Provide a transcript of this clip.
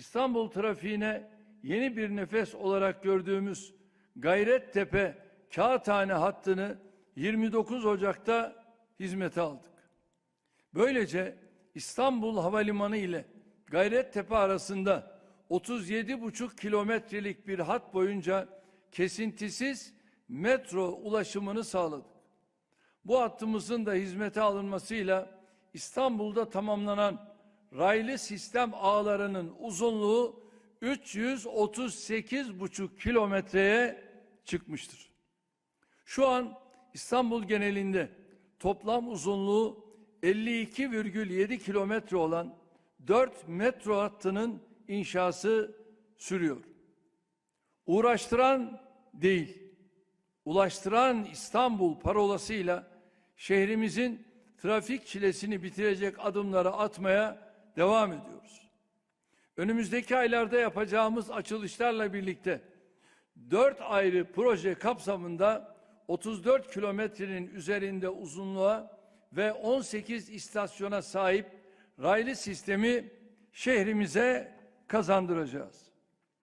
İstanbul trafiğine yeni bir nefes olarak gördüğümüz Gayrettepe Kağıthane hattını 29 Ocak'ta hizmete aldık. Böylece İstanbul Havalimanı ile Gayrettepe arasında 37,5 kilometrelik bir hat boyunca kesintisiz metro ulaşımını sağladık. Bu hattımızın da hizmete alınmasıyla İstanbul'da tamamlanan raylı sistem ağlarının uzunluğu 338,5 kilometreye çıkmıştır. Şu an İstanbul genelinde toplam uzunluğu 52,7 kilometre olan 4 metro hattının inşası sürüyor. Uğraştıran değil, ulaştıran İstanbul parolasıyla şehrimizin trafik çilesini bitirecek adımları atmaya devam ediyoruz. Önümüzdeki aylarda yapacağımız açılışlarla birlikte dört ayrı proje kapsamında 34 kilometrenin üzerinde uzunluğa ve 18 istasyona sahip raylı sistemi şehrimize kazandıracağız.